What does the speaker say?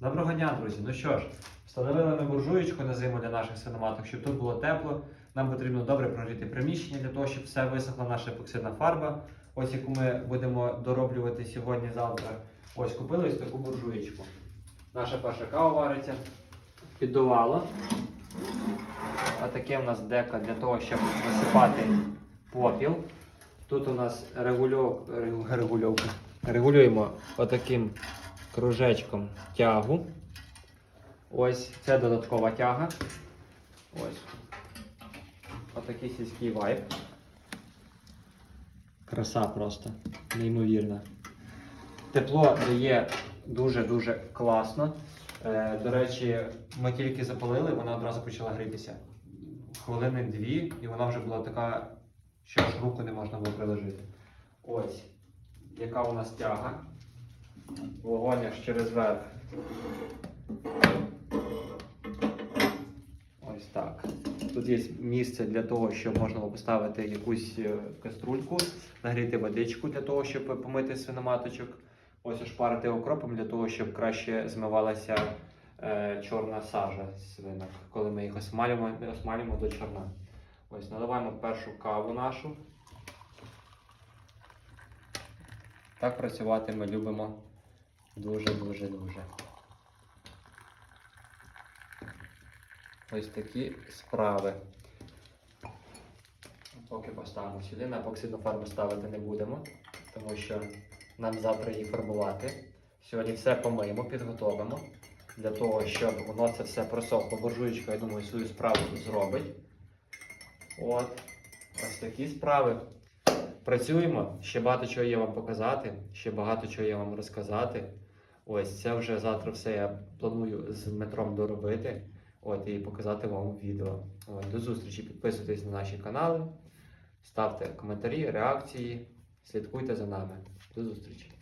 Доброго дня, друзі. Ну що ж, встановили ми буржуєчку на зиму для наших свиноматок, щоб тут було тепло. Нам потрібно добре прогріти приміщення для того, щоб все висохла наша епоксидна фарба. Ось яку ми будемо дороблювати сьогодні-завтра. Ось купили ось таку буржуєчку. Наша перша кава вариться. Піддувало. А таке у нас дека для того, щоб висипати попіл. Тут у нас регульов... регу- регульовка. Регулюємо отаким кружечком тягу. Ось це додаткова тяга. Ось. Отакий сільський вайб. Краса просто. Неймовірна. Тепло дає дуже-дуже класно. Е, до речі, ми тільки запалили, вона одразу почала грітися. Хвилини дві, і вона вже була така, що аж руку не можна було приложити. Ось, яка у нас тяга. Вогонь аж через верх. Ось так. Тут є місце для того, щоб можна було поставити якусь е, каструльку, нагріти водичку для того, щоб помити свиноматочок. Ось ошпарити окропом для того, щоб краще змивалася е, чорна сажа свинок, коли ми їх осмалюємо, осмалюємо до чорна. Ось наливаємо першу каву нашу. Так працювати ми любимо дуже-дуже дуже. Ось такі справи. Поки поставимо сюди, на епоксидну фарбу ставити не будемо, тому що нам завтра її фарбувати. Сьогодні все помиємо, підготовимо для того, щоб воно це все просохло. Буржуєчка, я думаю, свою справу зробить. От, ось такі справи. Працюємо, ще багато чого є вам показати, ще багато чого є вам розказати. Ось це вже завтра все я планую з метром доробити. От і показати вам відео. От, до зустрічі, підписуйтесь на наші канали, ставте коментарі, реакції, слідкуйте за нами. До зустрічі!